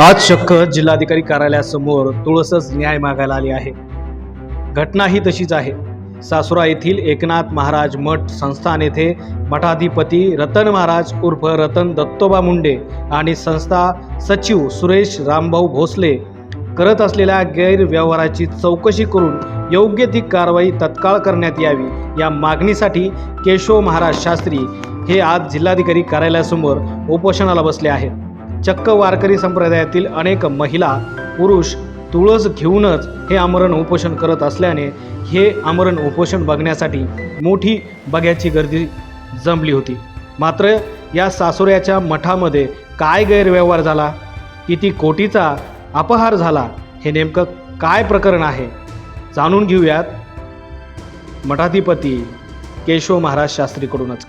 आज शक्क जिल्हाधिकारी कार्यालयासमोर तुळसच न्याय मागायला आली आहे. घटना ही तशीच आहे. सासुरा येथील एकनाथ महाराज मठ संस्थान येथे मठाधिपती रतन महाराज उर्फ रतन दत्तोबा मुंडे आणि संस्था सचिव सुरेश रामभाऊ भोसले करत असलेल्या गैरव्यवहाराची चौकशी करून योग्य ती कारवाई तत्काळ करण्यात यावी या मागणीसाठी केशव महाराज शास्त्री हे आज जिल्हाधिकारी कार्यालयासमोर उपोषणाला बसले आहेत. चक्क वारकरी संप्रदायातील अनेक महिला पुरुष तुळस घेऊनच हे आमरण उपोषण करत असल्याने हे आमरण उपोषण बघण्यासाठी मोठी बघ्याची गर्दी जमली होती. मात्र या सासुऱ्याच्या मठामध्ये काय गैरव्यवहार झाला? किती कोटीचा अपहार झाला? हे नेमकं काय प्रकरण आहे? जाणून घेऊयात मठाधिपती केशव महाराज शास्त्रीकडूनच.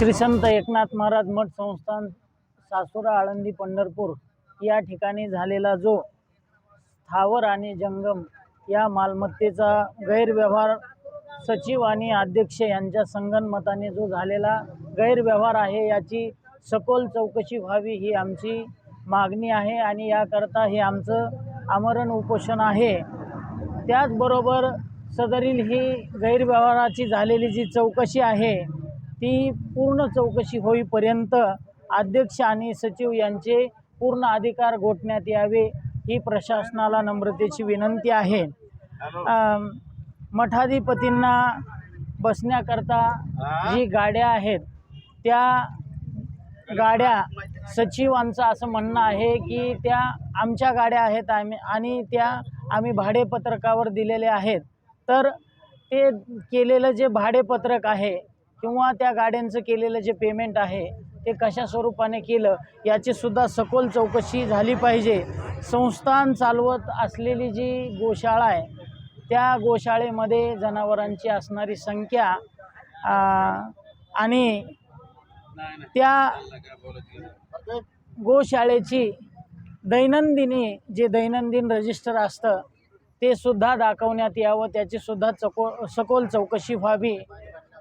श्री संत एकनाथ महाराज मठ संस्थान सासुरा आळंदी पंढरपूर या ठिकाणी झालेला जो स्थावर आणि जंगम या मालमत्तेचा गैरव्यवहार सचिव आणि अध्यक्ष यांच्या संगनमताने जो झालेला गैरव्यवहार आहे याची सखोल चौकशी व्हावी ही आमची मागणी आहे आणि याकरता हे आमचं आमरण उपोषण आहे. त्याचबरोबर सदरील ही गैरव्यवहाराची झालेली जी चौकशी आहे ती पूर्ण चौकशी होईपर्यंत अध्यक्ष आणि सचिव यांचे पूर्ण अधिकार गोठण्यात यावे ही प्रशासनाला नम्रतेची विनंती आहे. मठाधिपतींना बसण्याकरता जी गाड्या आहेत त्या गाड्या सचिवांचं असं म्हणणं आहे की त्या आमच्या गाड्या आहेत आम्ही आणि त्या आम्ही भाडेपत्रकावर दिलेल्या आहेत. तर ते केलेलं जे भाडेपत्रक आहे किंवा त्या गाड्यांचं केलेलं जे पेमेंट आहे ते कशा स्वरूपाने केलं याची सुद्धा सखोल चौकशी झाली पाहिजे. संस्थान चालवत असलेली जी गोशाळा आहे त्या गोशाळेमध्ये जनावरांची असणारी संख्या आणि त्या गोशाळेची दैनंदिनी जे दैनंदिन रजिस्टर असतं ते सुद्धा दाखवण्यात यावं त्याची सुद्धा चको सखोल चौकशी व्हावी.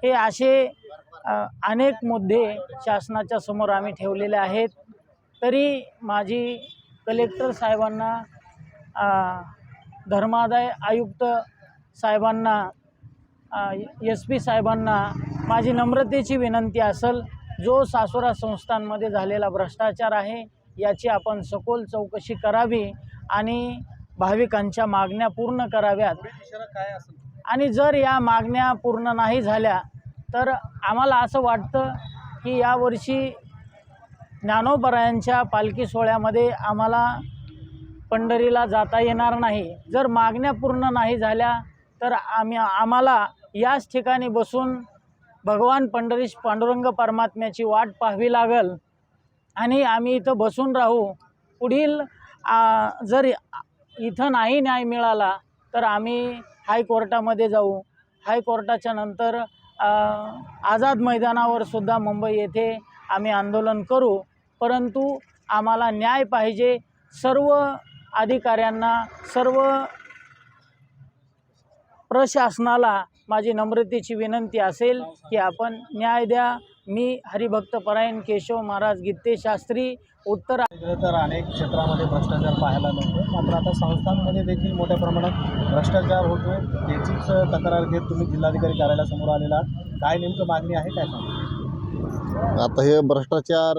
हे असे अनेक मुद्दे शासनाच्या समोर आम्ही ठेवलेले आहेत. तरी माझी कलेक्टर साहेबांना धर्मादाय आयुक्त साहेबांना एस पी साहेबांना माझी नम्रतेची विनंती असेल जो सासुरा संस्थांमध्ये झालेला भ्रष्टाचार आहे याची आपण सखोल चौकशी करावी आणि भाविकांच्या मागण्या पूर्ण कराव्यात. आणि जर या मागण्या पूर्ण नाही झाल्या तर आम्हाला असं वाटतं की यावर्षी ज्ञानोबरायांच्या पालखी सोहळ्यामध्ये आम्हाला पंढरीला जाता येणार नाही. जर मागण्या पूर्ण नाही झाल्या तर आम्ही आम्हाला याच ठिकाणी बसून भगवान पंढरीश पांडुरंग परमात्म्याची वाट पाहावी लागल. आणि आम्ही इथं बसून राहू. पुढील जर इथं नाही न्याय मिळाला तर आम्ही हायकोर्टामध्ये जाऊ. हायकोर्टाच्या नंतर आझाद मैदानावर सुद्धा मुंबई येथे आम्ही आंदोलन करू. परंतु आम्हाला न्याय पाहिजे. सर्व अधिकाऱ्यांना सर्व प्रशासनाला माझी नम्रतेची विनंती असेल की आपण न्याय द्या. मी हरिभक्तपरायण केशव महाराज गित्ते शास्त्री उत्तर तर अनेक क्षेत्रामध्ये भ्रष्टाचार पाहायला मिळतो मात्र आता संस्थांमध्ये देखील मोठ्या प्रमाणात भ्रष्टाचार होतोय. त्याचीच तक्रार घेत तुम्ही जिल्हाधिकारी कार्यालयासमोर आलेला. काय नेमकं मागणी आहे काय सांगा? आता हे भ्रष्टाचार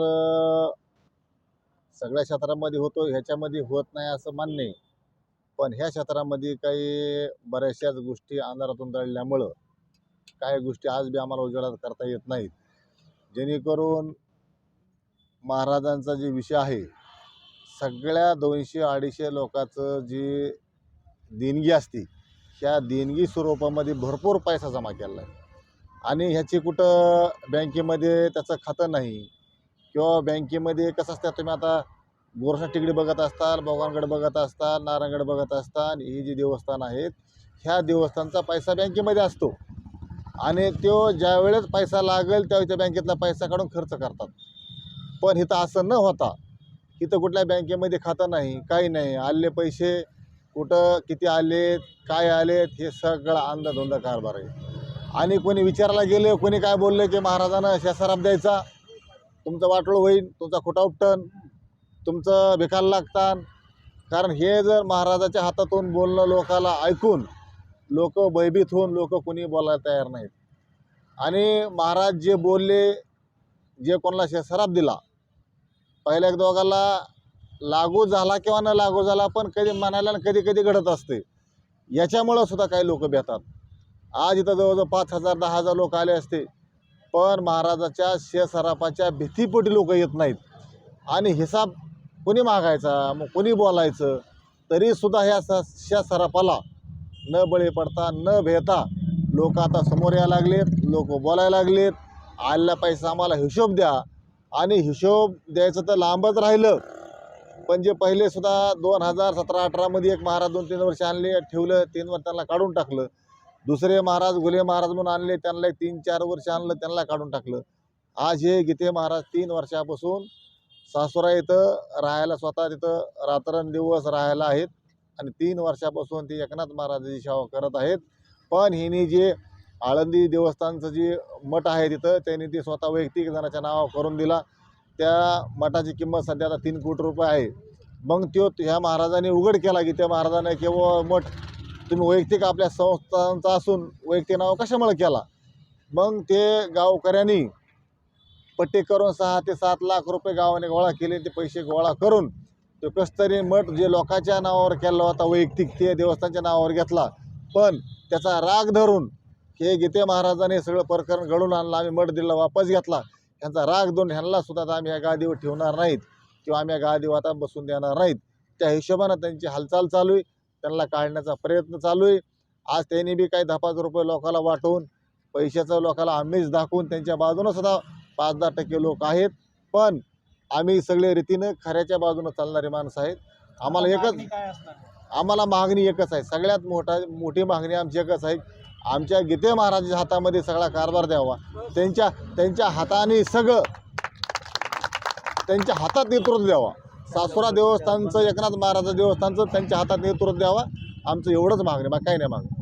सगळ्या क्षेत्रामध्ये होतो ह्याच्यामध्ये होत नाही असं मान्य आहे. पण ह्या क्षेत्रामध्ये काही बऱ्याचशाच गोष्टी अंधारातून दळल्यामुळं काही गोष्टी आज बी आम्हाला उजेडात करता येत नाहीत. जेणेकरून महाराजांचा जे विषय आहे सगळ्या दोनशे अडीचशे लोकांचं जी देणगी असते ह्या देणगी स्वरूपामध्ये भरपूर पैसा जमा केला आहे. आणि ह्याची कुठं बँकेमध्ये त्याचं खातं नाही किंवा बँकेमध्ये कसं असतं तुम्ही आता गोरसा टिकडी बघत असताल भगवानगड बघत असताल नारायणगड बघत असताल ही जी देवस्थान आहेत ह्या देवस्थानचा पैसा बँकेमध्ये असतो. आणि तो ज्या वेळेस पैसा लागेल त्यावेळी त्या बँकेतला पैसा काढून खर्च करतात. पण इथं असं न होता इथं कुठल्या बँकेमध्ये खातं नाही काही नाही. आलेले पैसे कुठं किती आलेत काय आलेत हे सगळा अंधाधुंद कारभार आहे. आणि कोणी विचारायला गेले कोणी काय बोलले की महाराजानं शसराप द्यायचा तुमचं वाटोळ होईल तुमचा खोटा उपटन तुमचं बेकार लागतात कारण हे जर महाराजाच्या हातातून बोलणं लोकाला ऐकून लोक भयभीत होऊन लोक कोणी बोलायला तयार नाहीत. आणि महाराज जे बोलले जे कोणाला शे- सराप दिला पहिल्या एक दोघाला लागू झाला किंवा न लागू झाला पण कधी म्हणायला कधी कधी घडत असते. याच्यामुळं सुद्धा काही लोक भेटतात आज इथं जवळजवळ पाच हजार दहा हजार लोक आले असते पण महाराजाच्या शेसरापाच्या भीतीपोटी लोक येत नाहीत. आणि हिसाब कोणी मागायचा मग कोणी बोलायचं तरीसुद्धा ह्या स शेसरापाला न बळी पडता न भेता लोक आता समोर यायला लागलेत लोक बोलायला लागलेत. आलेला पैसा आम्हाला हिशोब द्या. आणि हिशोब द्यायचं तर लांबच राहिलं. पण जे पहिले सुद्धा दोन हजार सतरा अठरामध्ये एक महाराज दोन तीन वर्ष आणले ठेवलं तीन वर्ष त्यांना काढून टाकलं. दुसरे महाराज गुले महाराज म्हणून आणले त्यांना एक तीन चार वर्ष आणलं त्यांना काढून टाकलं. आज हे गीते महाराज तीन वर्षापासून सासुरा इथं राहायला स्वतः तिथं रात्रंदिवस राहायला आहेत. आणि तीन वर्षापासून ते एकनाथ महाराजाची सेवा करत आहेत. पण हिने जे आळंदी देवस्थानचं जे मठ आहे तिथं त्यांनी ते स्वतः वैयक्तिक जणाच्या नावावर करून दिला. त्या मठाची किंमत सध्या आता तीन कोटी रुपये आहे. मग त्यो ह्या महाराजांनी उघड केला की त्या महाराजाने केवळ मठ तुम्ही वैयक्तिक आपल्या संस्थांचा असून वैयक्तिक नाव कशामुळे केला? मग ते गावकऱ्यांनी पट्टी करून सहा ते सात लाख रुपये गावाने गोळा केले. ते पैसे गोळा करून तो कस्तरी मठ जे लोकांच्या नावावर केला होता वैयक्तिक ते देवस्थानच्या नावावर घेतला. पण त्याचा राग धरून हे गीते महाराजाने सगळं प्रकरण घडून आणलं आम्ही मठ दिला वापस घेतला. ह्यांचा राग धरून ह्यांना सुद्धा आता आम्ही या गादीवर ठेवणार नाहीत किंवा आम्ही या गादीवर आता बसून देणार नाहीत. त्या हिशोबानं त्यांची हालचाल चालू आहे. त्यांना काढण्याचा प्रयत्न चालू आहे. आज त्यांनी बी काही दहा पाच रुपये लोकाला वाटवून पैशाचं लोकाला आम्हीच दाखवून त्यांच्या बाजूनं सुद्धा पाच दहा टक्के लोक आहेत. पण आम्ही सगळे रीतीनं खऱ्याच्या बाजूनं चालणारे माणसं आहेत. आम्हाला एकच आम्हाला मागणी एकच आहे. सगळ्यात मोठा मोठी मागणी आमची एकच आहे. आमच्या गीते महाराजाच्या हातामध्ये सगळा कारभार द्यावा. त्यांच्या त्यांच्या हाताने सगळं त्यांच्या हातात नेतृत्व द्यावा. सासुरा देवस्थानचं एकनाथ महाराज देवस्थानचं त्यांच्या हातात नेतृत्व द्यावा. आमचं एवढंच मागणी मग काही नाही मागणी.